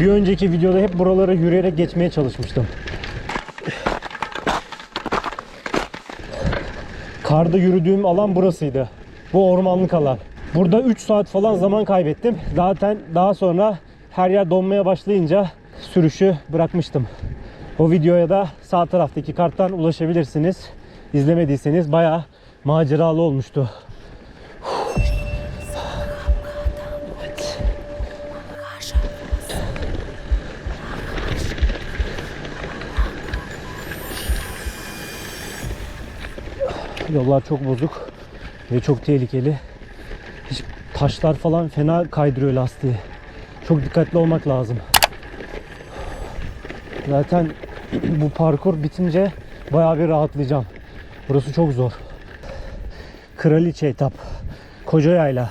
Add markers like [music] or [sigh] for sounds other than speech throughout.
Bir önceki videoda hep buralara yürüyerek geçmeye çalışmıştım. Karda yürüdüğüm alan burasıydı. Bu ormanlık alan. Burada 3 saat falan zaman kaybettim. Zaten daha sonra her yer donmaya başlayınca sürüşü bırakmıştım. O videoya da sağ taraftaki karttan ulaşabilirsiniz. İzlemediyseniz bayağı maceralı olmuştu. Yollar çok bozuk ve çok tehlikeli. Hiç taşlar falan fena kaydırıyor lastiği. Çok dikkatli olmak lazım. Zaten [clears throat] bu parkur bitince bayağı bir rahatlayacağım. Burası çok zor. Kraliçe etap. Koca yayla.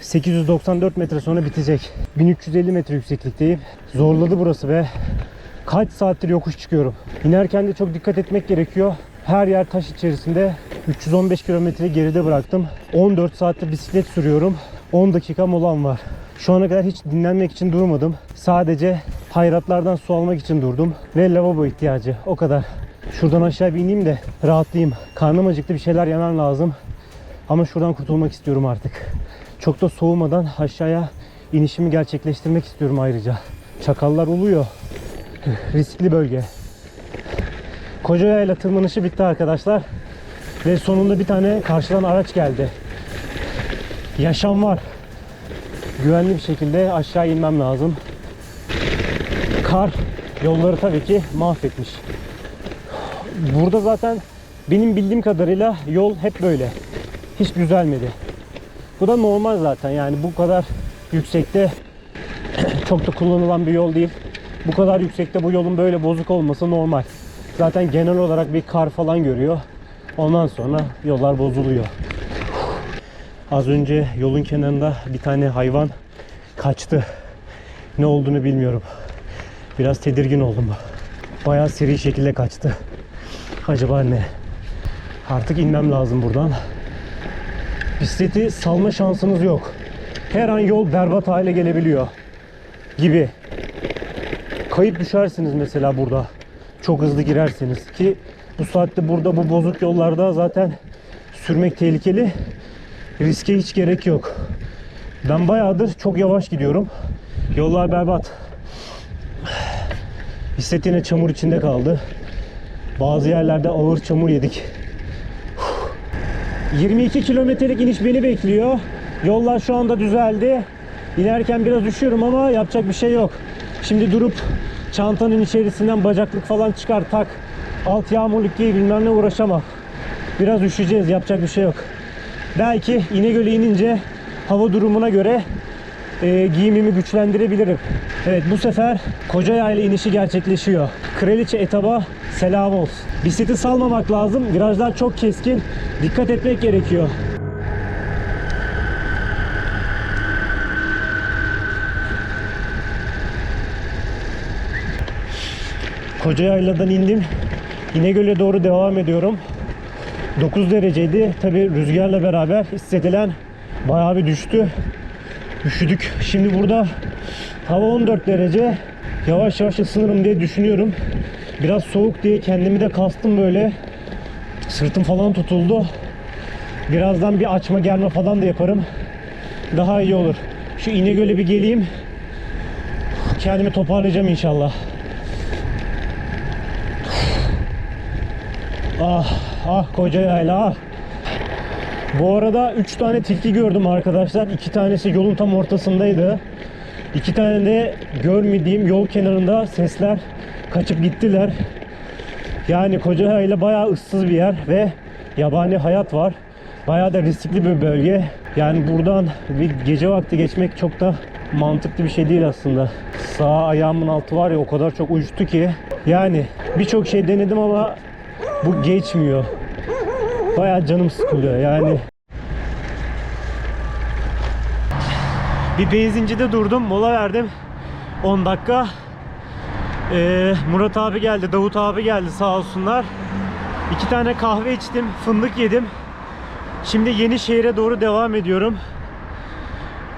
894 metre sonra bitecek. 1350 metre yükseklikteyim. Zorladı burası be. Kaç saattir yokuş çıkıyorum. İnerken de çok dikkat etmek gerekiyor. Her yer taş içerisinde. 315 kilometre geride bıraktım. 14 saattir bisiklet sürüyorum. 10 dakika molam var. Şu ana kadar hiç dinlenmek için durmadım. Sadece hayratlardan su almak için durdum. Ve lavabo ihtiyacı. O kadar. Şuradan aşağı bir ineyim de rahatlayayım. Karnım acıktı bir şeyler yemem lazım. Ama şuradan kurtulmak istiyorum artık. Çok da soğumadan aşağıya inişimi gerçekleştirmek istiyorum ayrıca. Çakallar uluyor. Riskli bölge. Koca yayla tırmanışı bitti arkadaşlar. Ve sonunda bir tane karşıdan araç geldi. Yaşam var. Güvenli bir şekilde aşağı inmem lazım. Kar yolları tabii ki mahvetmiş. Burada zaten benim bildiğim kadarıyla yol hep böyle. Hiç düzelmedi. Bu da normal zaten yani bu kadar yüksekte [clears throat] çok da kullanılan bir yol değil. Bu kadar yüksekte bu yolun böyle bozuk olması normal. Zaten genel olarak bir kar falan görüyor. Ondan sonra yollar bozuluyor. Az önce yolun kenarında bir tane hayvan kaçtı. Ne olduğunu bilmiyorum. Biraz tedirgin oldum. Bayağı seri şekilde kaçtı. Acaba ne? Artık inmem lazım buradan. Bisikleti salma şansınız yok. Her an yol berbat hale gelebiliyor. Gibi. Kayıp düşersiniz mesela burada. Çok hızlı girerseniz ki bu saatte burada bu bozuk yollarda zaten sürmek tehlikeli. Riske hiç gerek yok. Ben bayağıdır çok yavaş gidiyorum. Yollar berbat. Bisiklet yine çamur içinde kaldı. Bazı yerlerde ağır çamur yedik. 22 kilometrelik iniş beni bekliyor. Yollar şu anda düzeldi. İnerken biraz üşüyorum ama yapacak bir şey yok. Şimdi durup çantanın içerisinden bacaklık falan çıkar tak. Alt yağmurluk giy bilmem ne uğraşamam. Biraz üşüyeceğiz yapacak bir şey yok. Belki İnegöl'e inince hava durumuna göre e, giyimimi güçlendirebilirim. Evet bu sefer koca yayla inişi gerçekleşiyor. Kraliçe etaba selam olsun. Bisikleti salmamak lazım. Virajlar çok keskin. Dikkat etmek gerekiyor. Koca yayladan indim. İnegöl'e doğru devam ediyorum. 9 dereceydi. Tabi rüzgarla beraber hissedilen bayağı bir düştü. Üşüdük. Şimdi burada hava 14 derece. Yavaş yavaş ısınırım diye düşünüyorum. Biraz soğuk diye kendimi de kastım böyle. Sırtım falan tutuldu. Birazdan bir açma germe falan da yaparım. Daha iyi olur. Şu İnegöl'e bir geleyim. Kendimi toparlayacağım inşallah. Ah ah koca yayla ah. Bu arada 3 tane tilki gördüm arkadaşlar. 2 tanesi yolun tam ortasındaydı. 2 tane de görmediğim yol kenarında sesler kaçıp gittiler. Yani koca yayla bayağı ıssız bir yer ve yabani hayat var. Bayağı da riskli bir bölge. Yani buradan bir gece vakti geçmek çok da mantıklı bir şey değil aslında. Sağ ayağımın altı var ya o kadar çok uçtu ki. Yani birçok şey denedim ama bu geçmiyor. Bayağı canım sıkılıyor yani. Bir benzincide durdum, mola verdim. 10 dakika. Ee, Murat abi geldi, Davut abi geldi sağ olsunlar. İki tane kahve içtim, fındık yedim. Şimdi Yenişehir'e doğru devam ediyorum.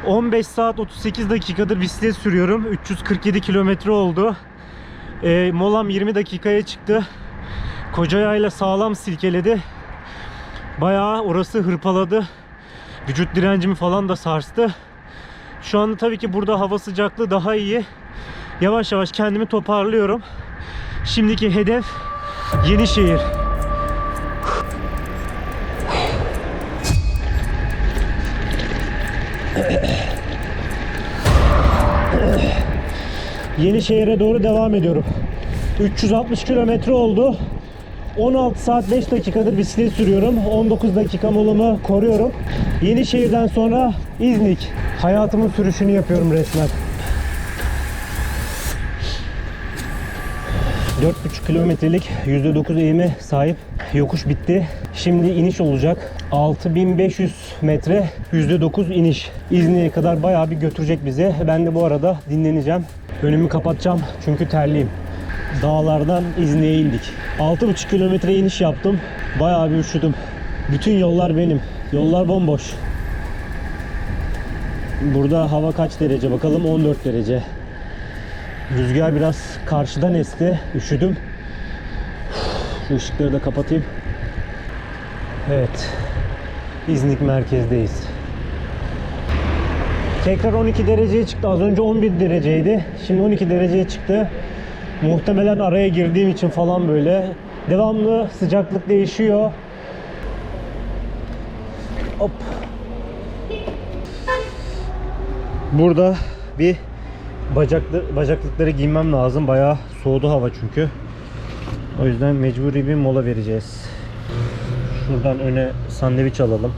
15 saat 38 dakikadır bisiklet sürüyorum. 347 kilometre oldu. Ee, molam 20 dakikaya çıktı. Koca yayla sağlam silkeledi. Bayağı orası hırpaladı. Vücut direncimi falan da sarstı. Şu anda tabii ki burada hava sıcaklığı daha iyi. Yavaş yavaş kendimi toparlıyorum. Şimdiki hedef Yenişehir. Yenişehir'e doğru devam ediyorum. 360 kilometre oldu. 16 saat 5 dakikadır bisiklet sürüyorum. 19 dakika molamı koruyorum. Yenişehir'den sonra İznik. Hayatımın sürüşünü yapıyorum resmen. 4,5 kilometrelik %9 eğime sahip yokuş bitti. Şimdi iniş olacak. 6500 metre %9 iniş. İznik'e kadar bayağı bir götürecek bize. Ben de bu arada dinleneceğim. Önümü kapatacağım çünkü terliyim. Dağlardan İznik'e indik. 6,5 kilometre iniş yaptım. Bayağı bir üşüdüm. Bütün yollar benim. Yollar bomboş. Burada hava kaç derece bakalım 14 derece. Rüzgar biraz karşıdan esti. Üşüdüm. Şu ışıkları da kapatayım. Evet. İznik merkezdeyiz. Tekrar 12 dereceye çıktı. Az önce 11 dereceydi. Şimdi 12 dereceye çıktı. Muhtemelen araya girdiğim için falan böyle. Devamlı sıcaklık değişiyor. Hop. Burada bir bacaklı, bacaklıkları giymem lazım. Bayağı soğudu hava çünkü. O yüzden mecburi bir mola vereceğiz. Şuradan öne sandviç alalım.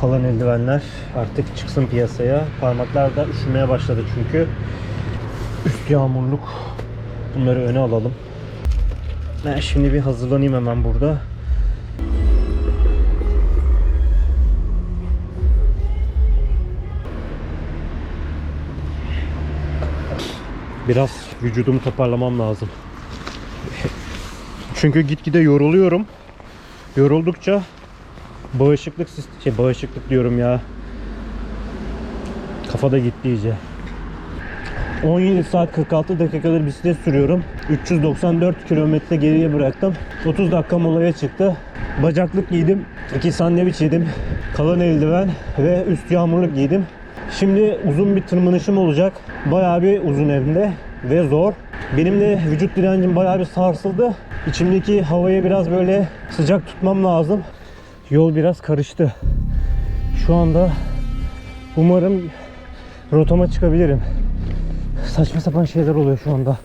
Kalan eldivenler artık çıksın piyasaya. Parmaklar da üşümeye başladı çünkü. Üst yağmurluk. Bunları öne alalım. Ben şimdi bir hazırlanayım hemen burada. Biraz vücudumu toparlamam lazım. Çünkü gitgide yoruluyorum. Yoruldukça bağışıklık şey bağışıklık diyorum ya. Kafada gitti iyice. 17 saat 46 dakikadır bisiklet sürüyorum. 394 kilometre geriye bıraktım. 30 dakika molaya çıktı. Bacaklık giydim. 2 sandviç yedim. Kalan eldiven ve üst yağmurluk giydim. Şimdi uzun bir tırmanışım olacak. Bayağı bir uzun evde ve zor. Benim de vücut direncim bayağı bir sarsıldı. İçimdeki havayı biraz böyle sıcak tutmam lazım. Yol biraz karıştı. Şu anda umarım rotama çıkabilirim. Saçma sapan şeyler oluyor şu anda.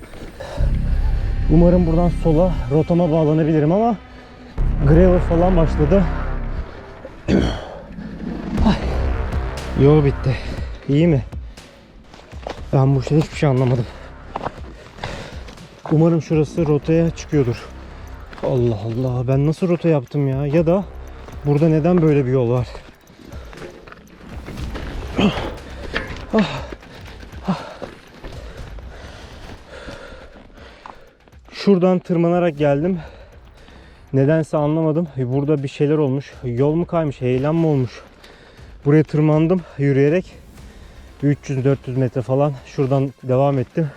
Umarım buradan sola rotama bağlanabilirim ama gravel falan başladı. [clears throat] Ay. Yol bitti. İyi mi? Ben bu şeyde hiçbir şey anlamadım. Umarım şurası rotaya çıkıyordur. Allah Allah ben nasıl rota yaptım ya? Ya da burada neden böyle bir yol var? Şuradan tırmanarak geldim. Nedense anlamadım. Burada bir şeyler olmuş. Yol mu kaymış, heyelan mı olmuş? Buraya tırmandım yürüyerek. 300-400 metre falan şuradan devam ettim.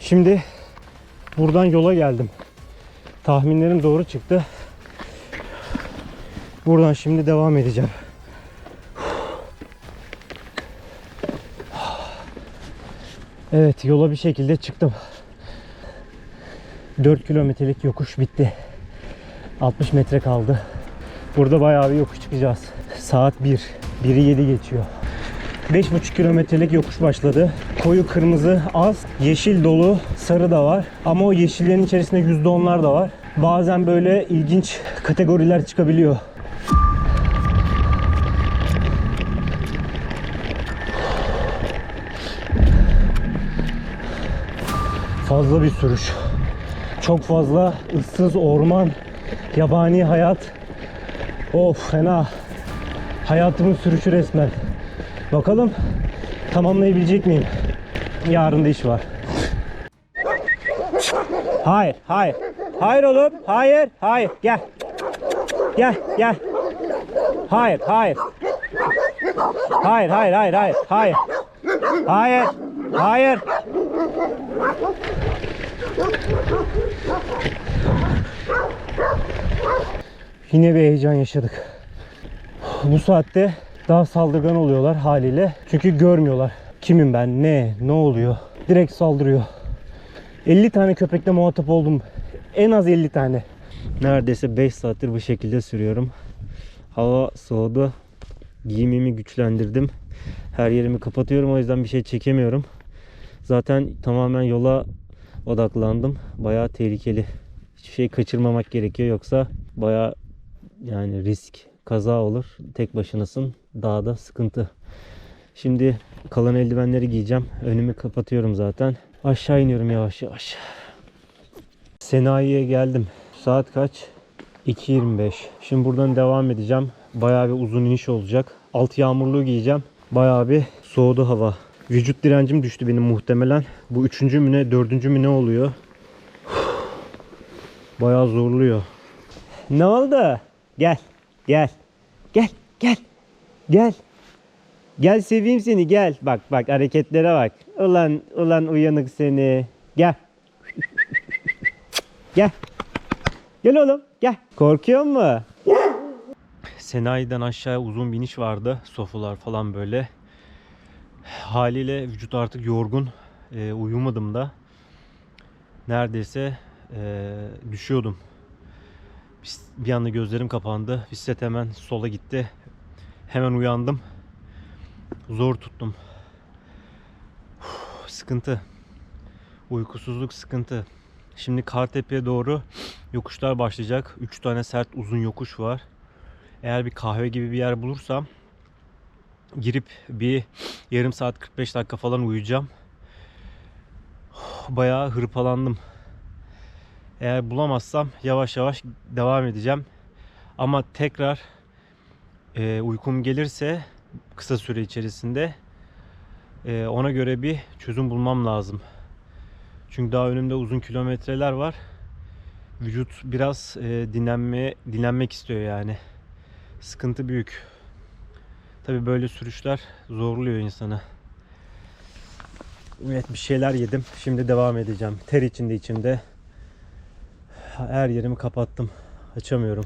Şimdi buradan yola geldim. Tahminlerim doğru çıktı. Buradan şimdi devam edeceğim. Evet yola bir şekilde çıktım. 4 kilometrelik yokuş bitti. 60 metre kaldı. Burada bayağı bir yokuş çıkacağız. Saat 1. 1'i 7 geçiyor. 5,5 kilometrelik yokuş başladı. Koyu kırmızı az, yeşil dolu, sarı da var. Ama o yeşillerin içerisinde %10'lar da var. Bazen böyle ilginç kategoriler çıkabiliyor. Fazla bir sürüş. Çok fazla ıssız orman, yabani hayat. Of fena. Hayatımın sürüşü resmen. Bakalım tamamlayabilecek miyim? Yarın da iş var. Hayır, hayır. Hayır oğlum. Hayır, hayır. Gel. Gel, gel. Hayır, hayır. Hayır, hayır, hayır, hayır, hayır. Hayır, hayır. Yine bir heyecan yaşadık. Bu saatte daha saldırgan oluyorlar haliyle. Çünkü görmüyorlar. Kimim ben, ne, ne oluyor. Direkt saldırıyor. 50 tane köpekle muhatap oldum. En az 50 tane. Neredeyse 5 saattir bu şekilde sürüyorum. Hava soğudu. Giyimimi güçlendirdim. Her yerimi kapatıyorum o yüzden bir şey çekemiyorum. Zaten tamamen yola odaklandım. Bayağı tehlikeli. Hiçbir şey kaçırmamak gerekiyor yoksa bayağı yani risk, kaza olur. Tek başınasın. Dağda sıkıntı. Şimdi kalan eldivenleri giyeceğim. Önümü kapatıyorum zaten. Aşağı iniyorum yavaş yavaş. Senayi'ye geldim. Saat kaç? 2.25. Şimdi buradan devam edeceğim. Bayağı bir uzun iniş olacak. Alt yağmurluğu giyeceğim. Bayağı bir soğudu hava. Vücut direncim düştü benim muhtemelen. Bu üçüncü mü ne, dördüncü mü ne oluyor? Bayağı zorluyor. Ne oldu? Gel, gel, gel, gel, gel. Gel seveyim seni gel. Bak bak hareketlere bak. Ulan ulan uyanık seni. Gel. Gel. Gel oğlum gel. Korkuyor mu? Senayi'den aşağıya uzun bir iniş vardı. Sofular falan böyle. Haliyle vücut artık yorgun. Ee, uyumadım da. Neredeyse ee, düşüyordum. Bir anda gözlerim kapandı. Bisiklet hemen sola gitti. Hemen uyandım. Zor tuttum. Uf, sıkıntı. Uykusuzluk sıkıntı. Şimdi Kartepe'ye doğru yokuşlar başlayacak. 3 tane sert uzun yokuş var. Eğer bir kahve gibi bir yer bulursam girip bir yarım saat 45 dakika falan uyuyacağım. Bayağı hırpalandım. Eğer bulamazsam yavaş yavaş devam edeceğim. Ama tekrar e, uykum gelirse kısa süre içerisinde e, ona göre bir çözüm bulmam lazım. Çünkü daha önümde uzun kilometreler var. Vücut biraz e, dinlenmeye dinlenmek istiyor yani. Sıkıntı büyük. Tabi böyle sürüşler zorluyor insanı. Evet bir şeyler yedim. Şimdi devam edeceğim. Ter içinde içimde. Her yerimi kapattım. Açamıyorum.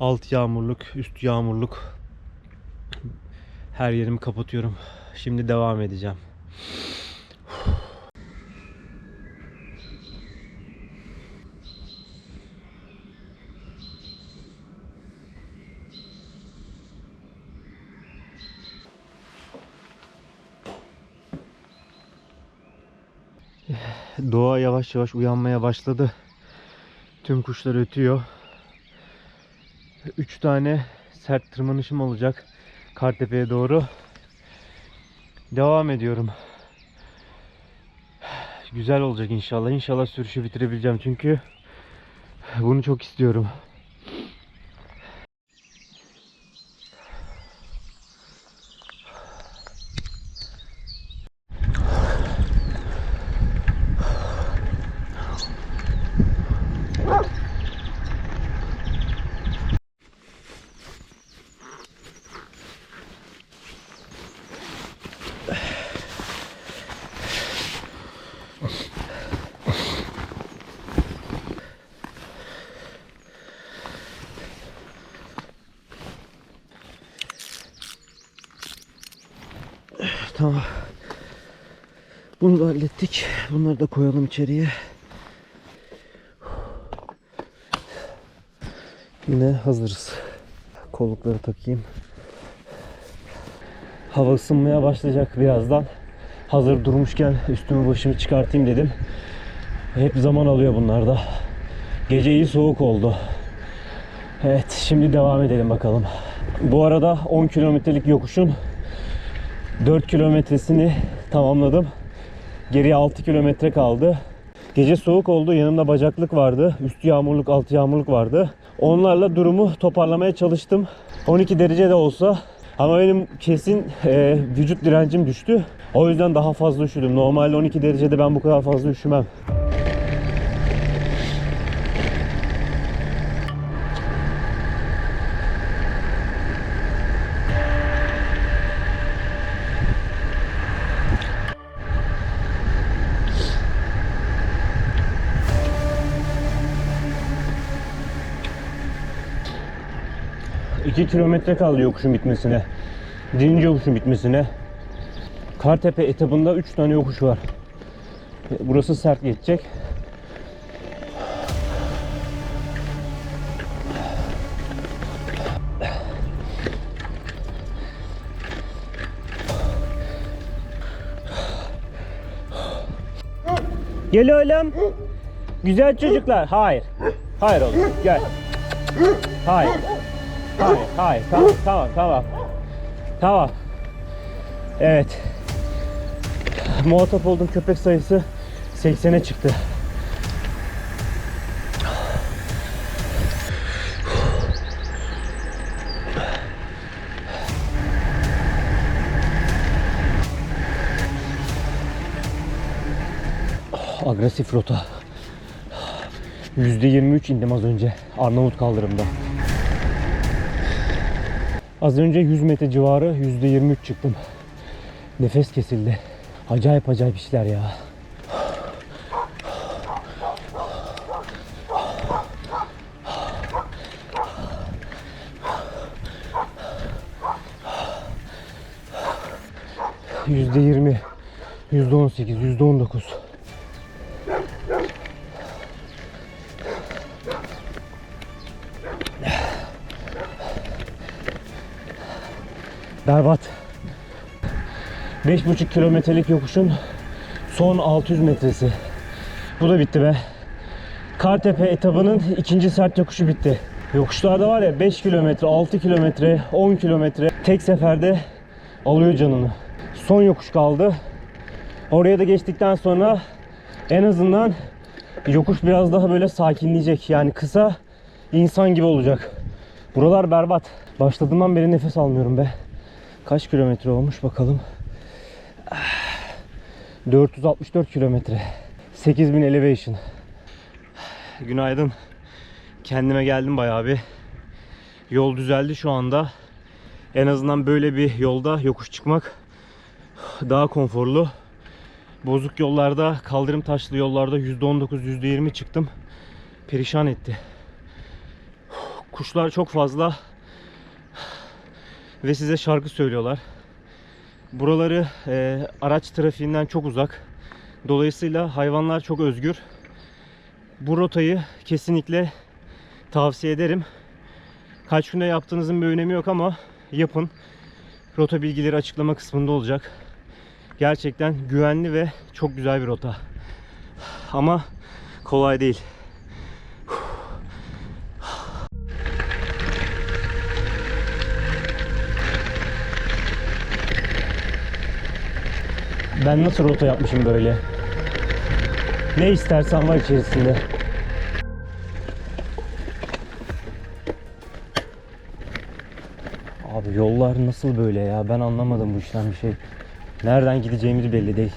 Alt yağmurluk, üst yağmurluk. Her yerimi kapatıyorum. Şimdi devam edeceğim. Doğa yavaş yavaş uyanmaya başladı. Tüm kuşlar ötüyor. Üç tane sert tırmanışım olacak Kartepe'ye doğru. Devam ediyorum. Güzel olacak inşallah. İnşallah sürüşü bitirebileceğim çünkü bunu çok istiyorum. Tamam. Bunu da hallettik. Bunları da koyalım içeriye. Yine hazırız. Kollukları takayım. Hava ısınmaya başlayacak birazdan. Hazır durmuşken üstümü başımı çıkartayım dedim. Hep zaman alıyor bunlar da. Gece iyi soğuk oldu. Evet şimdi devam edelim bakalım. Bu arada 10 kilometrelik yokuşun 4 kilometresini tamamladım. Geriye 6 kilometre kaldı. Gece soğuk oldu. Yanımda bacaklık vardı. Üstü yağmurluk, altı yağmurluk vardı. Onlarla durumu toparlamaya çalıştım. 12 derece de olsa ama benim kesin e, vücut direncim düştü. O yüzden daha fazla üşüdüm. Normalde 12 derecede ben bu kadar fazla üşümem. 2 kilometre kaldı yokuşun bitmesine. Birinci yokuşun bitmesine. Kartepe etabında 3 tane yokuş var. Burası sert geçecek. Gel oğlum. Güzel çocuklar. Hayır. Hayır oğlum. Gel. Hayır. Hayır. Hayır. Tamam. Tamam. Tamam. Tamam. Evet. Muhatap olduğum köpek sayısı 80'e çıktı. Agresif rota. %23 indim az önce Arnavut kaldırımda. Az önce 100 metre civarı %23 çıktım. Nefes kesildi. Acayip acayip işler ya. %20, %18, %19 Berbat. 5,5 kilometrelik yokuşun son 600 metresi. Bu da bitti be. Kartepe etabının ikinci sert yokuşu bitti. Yokuşlarda var ya 5 kilometre, 6 kilometre, 10 kilometre tek seferde alıyor canını. Son yokuş kaldı. Oraya da geçtikten sonra en azından yokuş biraz daha böyle sakinleyecek. Yani kısa insan gibi olacak. Buralar berbat. Başladığımdan beri nefes almıyorum be. Kaç kilometre olmuş bakalım. 464 kilometre. 8000 elevation. Günaydın. Kendime geldim bayağı bir. Yol düzeldi şu anda. En azından böyle bir yolda yokuş çıkmak daha konforlu. Bozuk yollarda, kaldırım taşlı yollarda %19, %20 çıktım. Perişan etti. Kuşlar çok fazla ve size şarkı söylüyorlar. Buraları e, araç trafiğinden çok uzak. Dolayısıyla hayvanlar çok özgür. Bu rotayı kesinlikle tavsiye ederim. Kaç günde yaptığınızın bir önemi yok ama yapın. Rota bilgileri açıklama kısmında olacak. Gerçekten güvenli ve çok güzel bir rota. Ama kolay değil. Ben nasıl rota yapmışım böyle? Ne istersen var içerisinde. Abi yollar nasıl böyle ya? Ben anlamadım bu işten bir şey. Nereden gideceğimiz belli değil.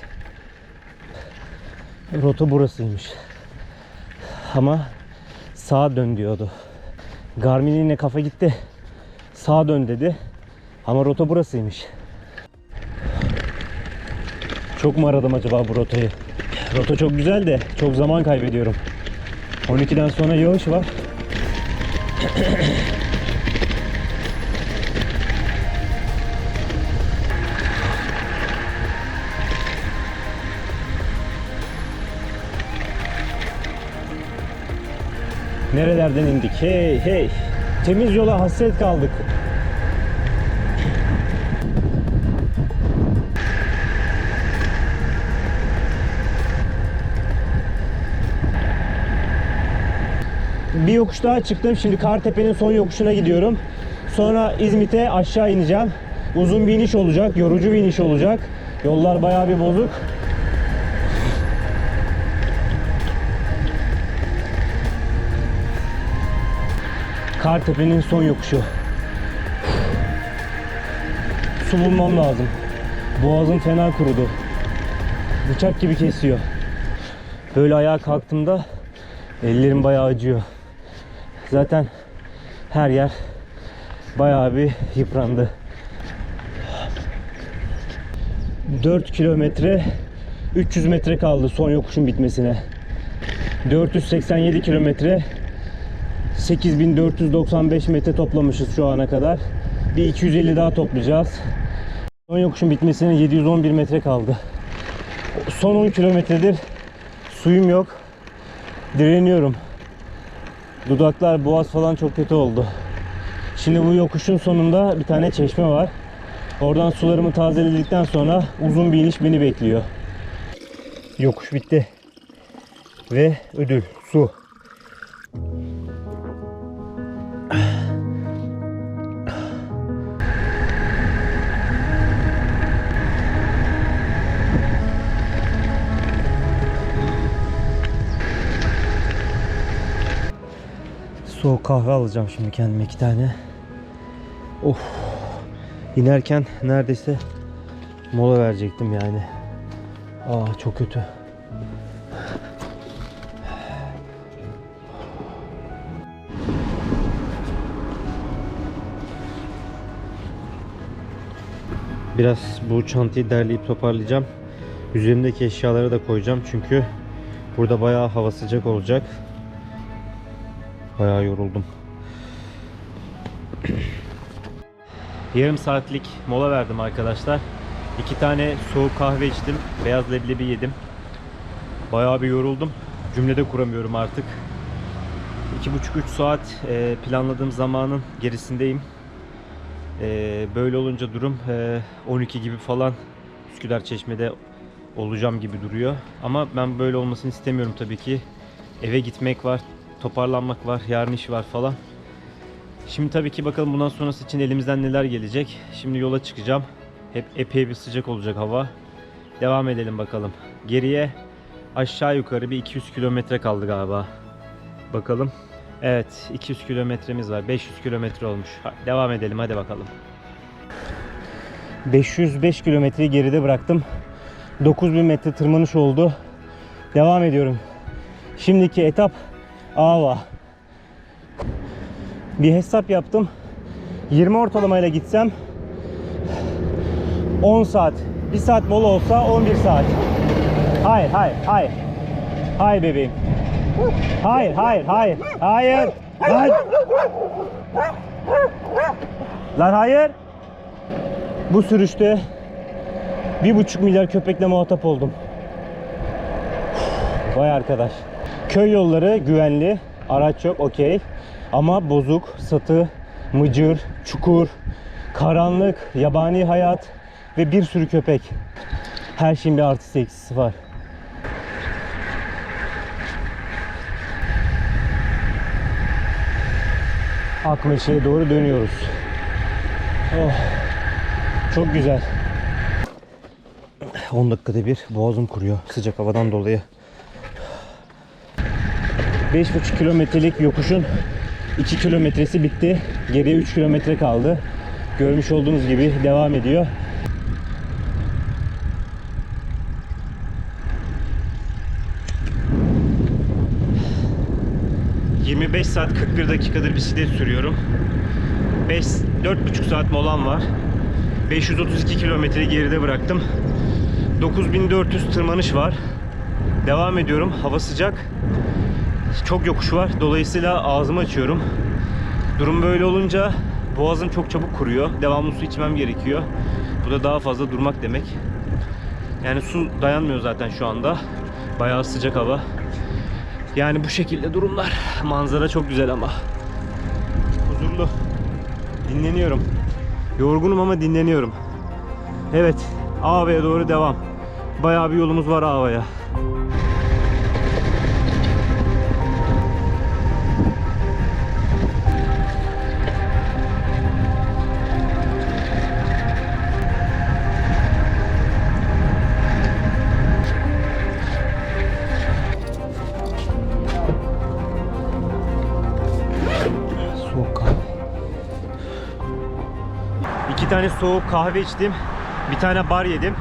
Rota burasıymış. Ama sağa dön diyordu. Garmin yine kafa gitti. Sağa dön dedi. Ama rota burasıymış. Çok mu aradım acaba bu rotayı? Rota çok güzel de çok zaman kaybediyorum. 12'den sonra yağış var. Nerelerden indik? Hey hey. Temiz yola hasret kaldık. Bir yokuş daha çıktım. Şimdi Kartepe'nin son yokuşuna gidiyorum. Sonra İzmit'e aşağı ineceğim. Uzun bir iniş olacak. Yorucu bir iniş olacak. Yollar bayağı bir bozuk. Kartepe'nin son yokuşu. Su bulmam lazım. Boğazım fena kurudu. Bıçak gibi kesiyor. Böyle ayağa kalktığımda ellerim bayağı acıyor. Zaten her yer bayağı bir yıprandı. 4 kilometre 300 metre kaldı son yokuşun bitmesine. 487 kilometre 8495 metre toplamışız şu ana kadar. Bir 250 daha toplayacağız. Son yokuşun bitmesine 711 metre kaldı. Son 10 kilometredir suyum yok. Direniyorum. Dudaklar, boğaz falan çok kötü oldu. Şimdi bu yokuşun sonunda bir tane çeşme var. Oradan sularımı tazeledikten sonra uzun bir iniş beni bekliyor. Yokuş bitti. Ve ödül su. Soğuk kahve alacağım şimdi kendime iki tane. Of. İnerken neredeyse mola verecektim yani. Aa çok kötü. Biraz bu çantayı derleyip toparlayacağım. Üzerimdeki eşyaları da koyacağım çünkü burada bayağı hava sıcak olacak. Bayağı yoruldum. Yarım saatlik mola verdim arkadaşlar. İki tane soğuk kahve içtim. Beyaz leblebi yedim. Bayağı bir yoruldum. Cümlede kuramıyorum artık. 2,5-3 saat e, planladığım zamanın gerisindeyim. E, Böyle olunca durum e, 12 gibi falan Üsküdar Çeşme'de olacağım gibi duruyor. Ama ben böyle olmasını istemiyorum tabii ki. Eve gitmek var, toparlanmak var, yarın iş var falan. Şimdi tabii ki bakalım bundan sonrası için elimizden neler gelecek. Şimdi yola çıkacağım. Hep epey bir sıcak olacak hava. Devam edelim bakalım. Geriye aşağı yukarı bir 200 kilometre kaldı galiba. Bakalım. Evet 200 kilometremiz var. 500 kilometre olmuş. Devam edelim hadi bakalım. 505 kilometreyi geride bıraktım. 9000 metre tırmanış oldu. Devam ediyorum. Şimdiki etap Ava. Bir hesap yaptım. 20 ortalamayla gitsem 10 saat. 1 saat mola olsa 11 saat. Hayır, hayır, hayır. Hayır bebeğim. Hayır, hayır, hayır. Hayır. Lan. Lan hayır. Bu sürüşte bir buçuk milyar köpekle muhatap oldum. Vay arkadaş. Köy yolları güvenli. Araç yok okey. Ama bozuk, satı, mıcır, çukur, karanlık, yabani hayat ve bir sürü köpek. Her şeyin bir artısı eksisi var. Akmeşe'ye doğru dönüyoruz. Oh, çok güzel. 10 dakikada bir boğazım kuruyor sıcak havadan dolayı. 5,5 kilometrelik yokuşun 2 kilometresi bitti. Geriye 3 kilometre kaldı. Görmüş olduğunuz gibi devam ediyor. ...25 saat 41 dakikadır bisiklet sürüyorum. 5 4,5 saat molam var. 532 kilometre geride bıraktım. 9400 tırmanış var. Devam ediyorum. Hava sıcak. Çok yokuş var. Dolayısıyla ağzımı açıyorum. Durum böyle olunca boğazım çok çabuk kuruyor. Devamlı su içmem gerekiyor. Bu da daha fazla durmak demek. Yani su dayanmıyor zaten şu anda. Bayağı sıcak hava. Yani bu şekilde durumlar. Manzara çok güzel ama. Huzurlu. Dinleniyorum. Yorgunum ama dinleniyorum. Evet. Ağabey'e doğru devam. Bayağı bir yolumuz var Ağabey'e. Tane soğuk kahve içtim. Bir tane bar yedim.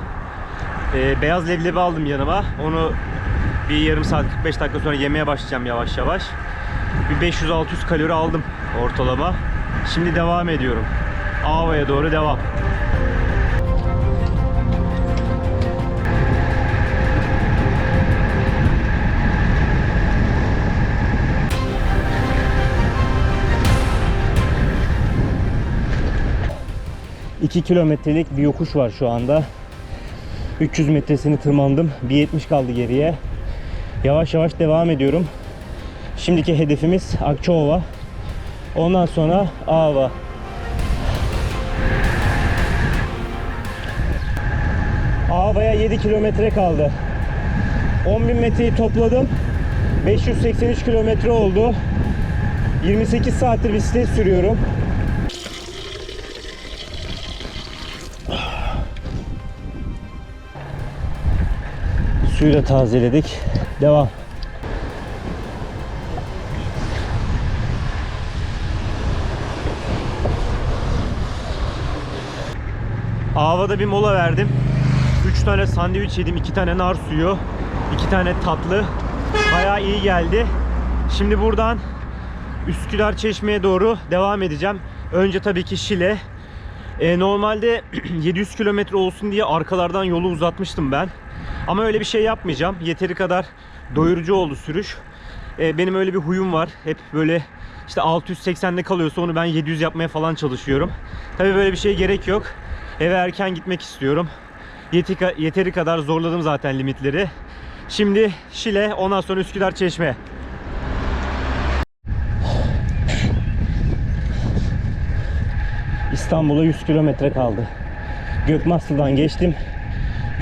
Ee, beyaz leblebi aldım yanıma. Onu bir yarım saat 45 dakika sonra yemeye başlayacağım yavaş yavaş. Bir 500-600 kalori aldım ortalama. Şimdi devam ediyorum. Ava'ya doğru devam. 2 kilometrelik bir yokuş var şu anda. 300 metresini tırmandım. 1.70 kaldı geriye. Yavaş yavaş devam ediyorum. Şimdiki hedefimiz Akçaova. Ondan sonra Ağva. Ağva'ya 7 kilometre kaldı. 10.000 metreyi topladım. 583 kilometre oldu. 28 saattir bisiklet sürüyorum. Suyu da tazeledik. Devam. Ava'da bir mola verdim. 3 tane sandviç yedim, 2 tane nar suyu, 2 tane tatlı. Bayağı iyi geldi. Şimdi buradan Üsküdar Çeşme'ye doğru devam edeceğim. Önce tabii ki Şile. E, normalde [clears throat] 700 kilometre olsun diye arkalardan yolu uzatmıştım ben. Ama öyle bir şey yapmayacağım. Yeteri kadar doyurucu oldu sürüş. E, benim öyle bir huyum var. Hep böyle işte 680'de kalıyorsa onu ben 700 yapmaya falan çalışıyorum. Tabii böyle bir şeye gerek yok. Eve erken gitmek istiyorum. Yeti- Yeteri kadar zorladım zaten limitleri. Şimdi Şile, ondan sonra Üsküdar Çeşme. İstanbul'a 100 kilometre kaldı. Gökmaslı'dan geçtim.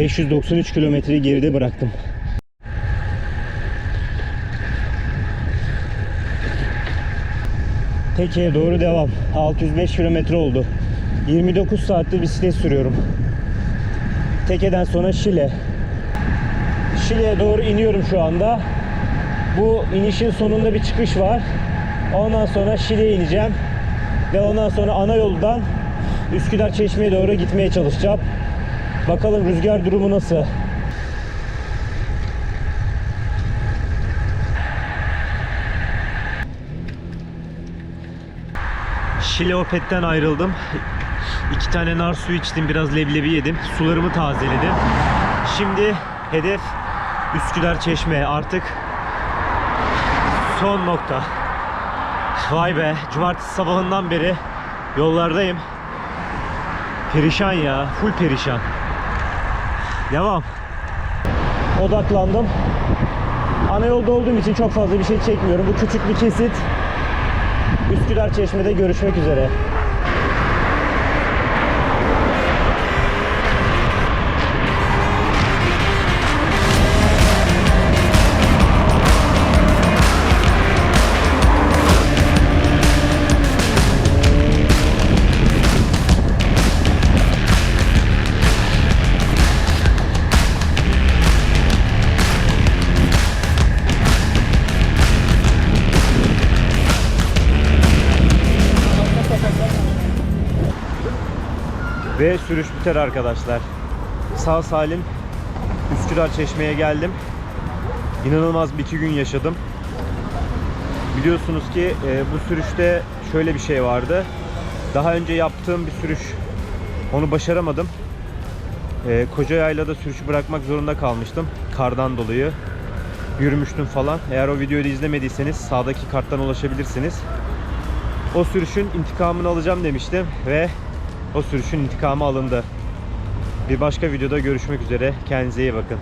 593 kilometreyi geride bıraktım. Teke'ye doğru devam. 605 kilometre oldu. 29 saatte bisiklet sürüyorum. Teke'den sonra Şile. Şile'ye doğru iniyorum şu anda. Bu inişin sonunda bir çıkış var. Ondan sonra Şile'ye ineceğim. Ve ondan sonra ana yoldan Üsküdar Çeşme'ye doğru gitmeye çalışacağım. Bakalım rüzgar durumu nasıl? Şile Opet'ten ayrıldım. İki tane nar suyu içtim, biraz leblebi yedim. Sularımı tazeledim. Şimdi hedef Üsküdar Çeşme. Artık son nokta. Vay be, cumartesi sabahından beri yollardayım. Perişan ya, full perişan. Devam. Odaklandım. Ana yolda olduğum için çok fazla bir şey çekmiyorum. Bu küçük bir kesit. Üsküdar Çeşme'de görüşmek üzere. Sürüş biter arkadaşlar. Sağ salim Üsküdar Çeşme'ye geldim. İnanılmaz bir iki gün yaşadım. Biliyorsunuz ki e, bu sürüşte şöyle bir şey vardı. Daha önce yaptığım bir sürüş onu başaramadım. E, Koca Yayla'da sürüşü bırakmak zorunda kalmıştım. Kardan dolayı. Yürümüştüm falan. Eğer o videoyu izlemediyseniz sağdaki karttan ulaşabilirsiniz. O sürüşün intikamını alacağım demiştim ve o sürüşün intikamı alındı. Bir başka videoda görüşmek üzere. Kendinize iyi bakın.